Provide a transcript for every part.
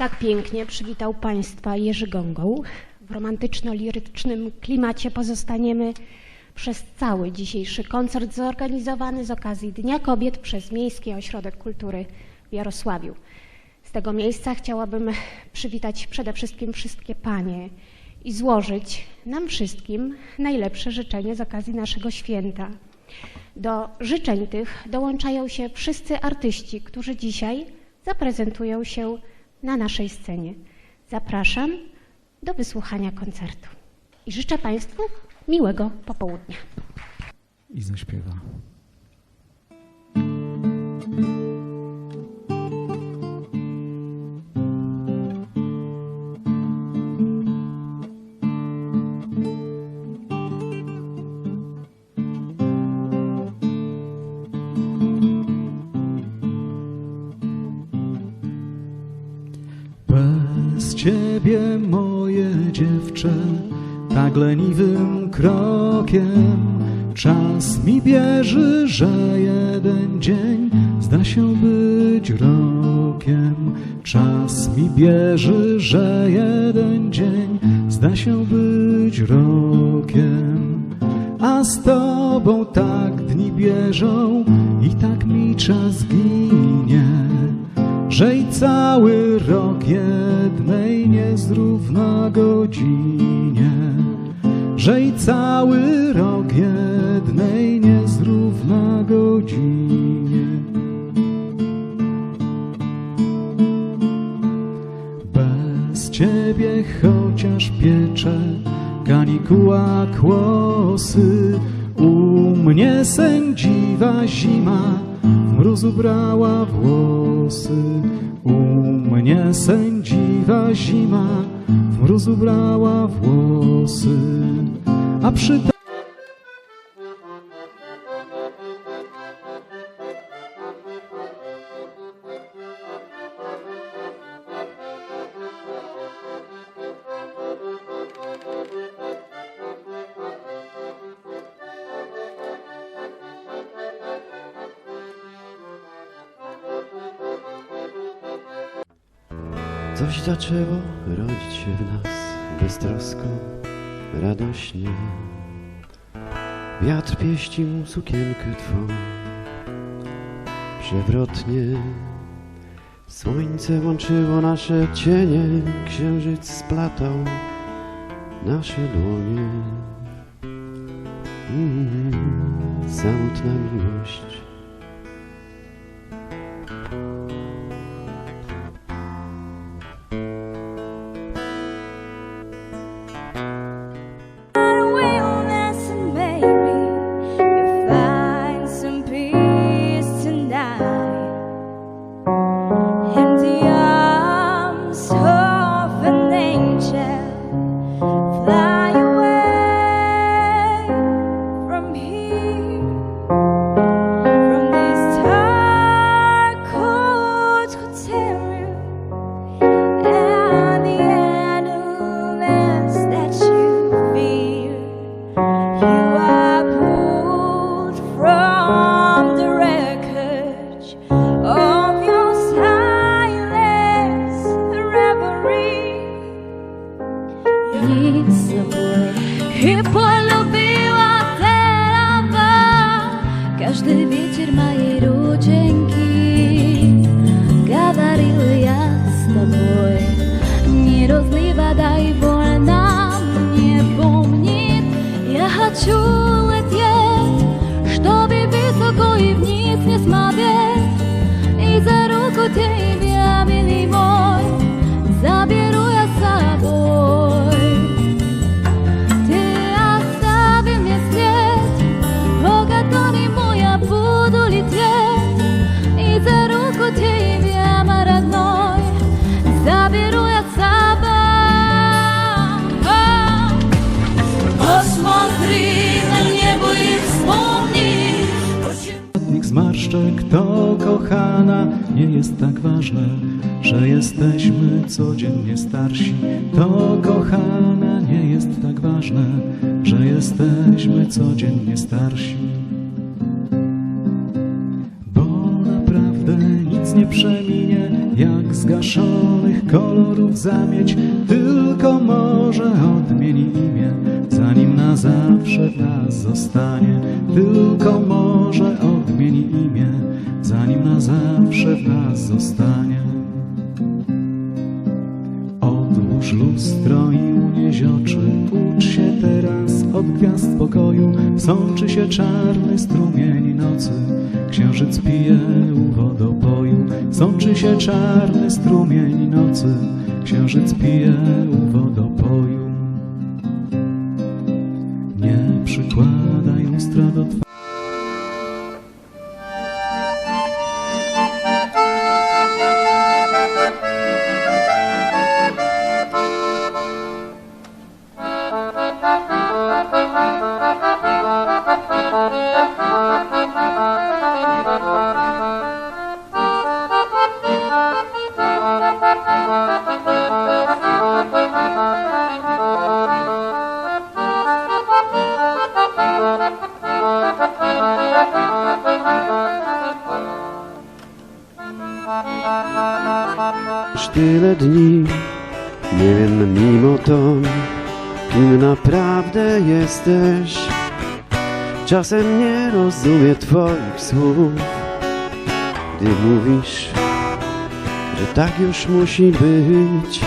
Tak pięknie przywitał Państwa Jerzy Gągoł. W romantyczno-lirycznym klimacie pozostaniemy przez cały dzisiejszy koncert zorganizowany z okazji Dnia Kobiet przez Miejski Ośrodek Kultury w Jarosławiu. Z tego miejsca chciałabym przywitać przede wszystkim wszystkie panie i złożyć nam wszystkim najlepsze życzenie z okazji naszego święta. Do życzeń tych dołączają się wszyscy artyści, którzy dzisiaj zaprezentują się na naszej scenie. Zapraszam do wysłuchania koncertu i życzę Państwu miłego popołudnia. I zaśpiewa. Ciebie moje dziewczę, tak leniwym krokiem czas mi bierze, że jeden dzień zda się być rokiem. Czas mi bierze, że jeden dzień zda się być rokiem. A z tobą tak dni bieżą i tak mi czas ginie że i cały rok jednej nie zrówna godzinie, że i cały rok jednej nie zrówna godzinie. Bez ciebie chociaż piecze kanikuła kłosy, u mnie sędziwa zima w mrózu brała włosy. U mnie sędziwa zima w mrózu brała włosy, a przy Zaczęło rodzić się w nas beztrosko, radośnie. Wiatr pieścił sukienkę twą przewrotnie. Słońce łączyło nasze cienie, księżyc splatał nasze dłonie. Mm, samotna miłość. Z собой и полюбила терапа Каждый вечер моей рученьки. Говорила я с тобой Не разлей вода и вольно мне помнит. Я хочу лететь Чтобы высоко и вниз не смотреть. И за руку тебя, милый мой jest tak ważne, że jesteśmy codziennie starsi. To kochana nie jest tak ważne, że jesteśmy codziennie starsi. Bo naprawdę nic nie przeminie, jak zgaszonych kolorów zamieć, tylko może odmieni imię, zanim na zawsze w nas zostanie. Tylko może odmieni imię, zanim na zawsze w nas zostanie. Odłóż lustro i unieś oczy, ucz się teraz od gwiazd pokoju. Sączy się czarny strumień nocy, księżyc pije u wodopoju. Sączy się czarny strumień nocy, księżyc pije u wodopoju. Nie przykładaj lustra do twarzy. Już tyle dni, nie wiem mimo to, kim naprawdę jesteś. Czasem nie rozumiem twoich słów, gdy mówisz, że tak już musi być.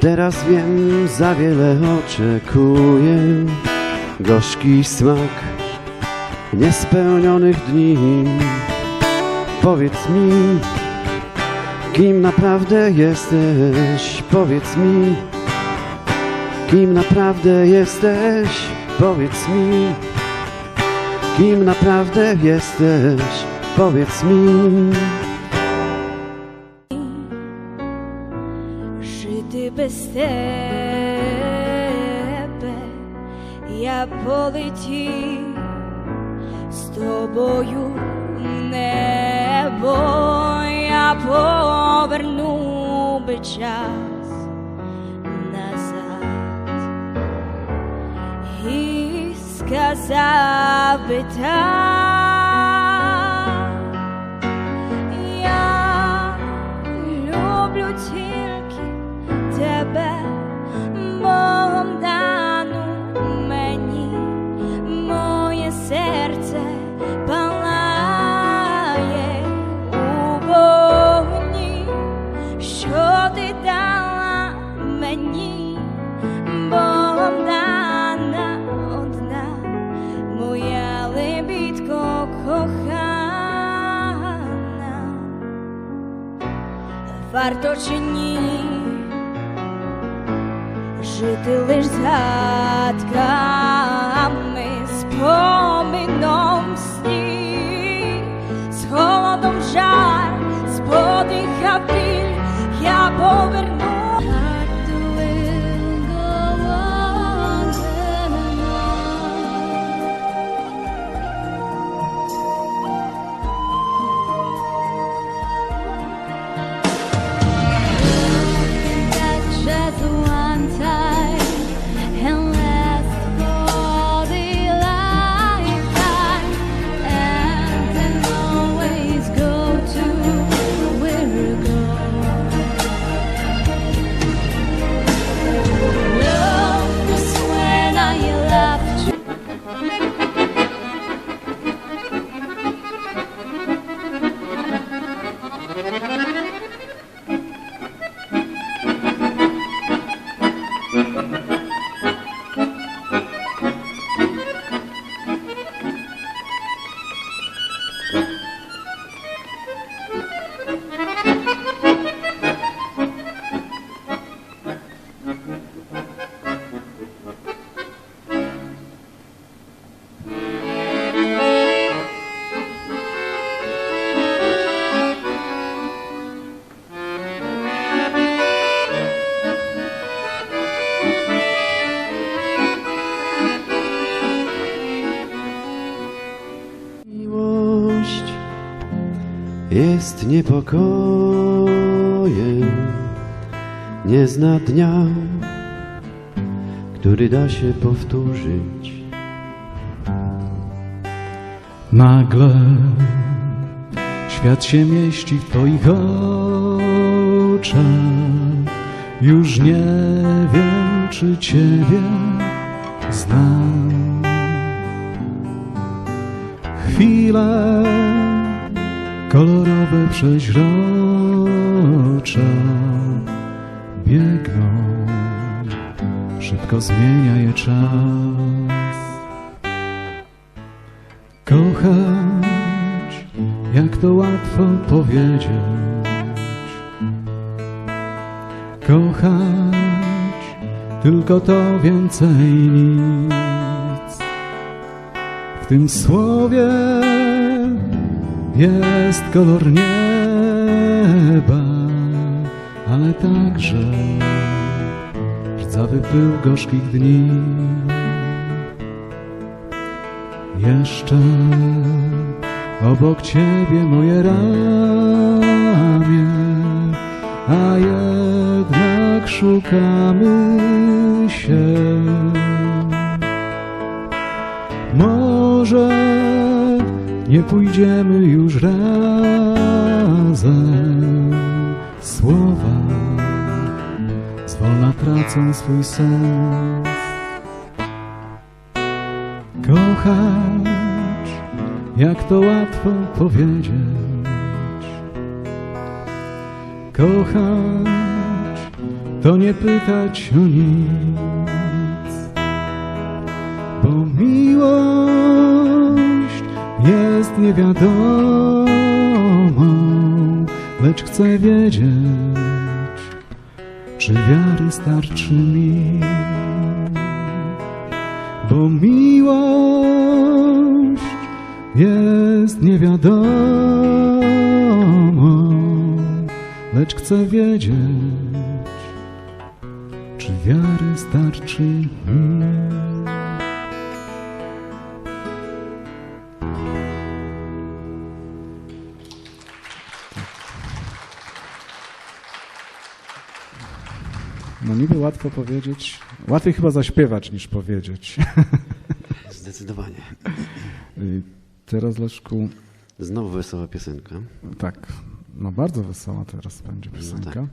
Teraz wiem, za wiele oczekuję, gorzki smak niespełnionych dni. Powiedz mi, Kim naprawdę jesteś? Powiedz mi. Kim naprawdę jesteś? Powiedz mi. Kim naprawdę jesteś? Powiedz mi. жити без тебе, я полетів з тобою в небо, я поверну би час I'll. Варто чи ні жити лиш згадками спомином сні, з холодом жар, з подиха біль я поверну. Jest niepokojem, nie zna dnia, który da się powtórzyć. Nagle świat się mieści w Twoich oczach. Już nie wiem, czy Ciebie znam. Chwile kolorowe przeźrocze biegną, szybko zmienia je czas. Kochać, jak to łatwo powiedzieć. Kochać, tylko to więcej nic. W tym słowie jest kolor nieba, ale także rdzawy pył gorzkich dni. Jeszcze obok ciebie moje ramię, a jednak szukamy się. Może nie pójdziemy już razem. Słowa zwolna tracą swój sens. Kochać, jak to łatwo powiedzieć. Kochać, to nie pytać o nic. Bo miłość jest niewiadomą, lecz chcę wiedzieć, czy wiary starczy mi. Bo miłość jest niewiadomą, lecz chcę wiedzieć, czy wiary starczy mi. No niby łatwo powiedzieć, łatwiej chyba zaśpiewać niż powiedzieć. Zdecydowanie. Teraz Znowu wesoła piosenka. tak, no bardzo wesoła teraz będzie piosenka. tak.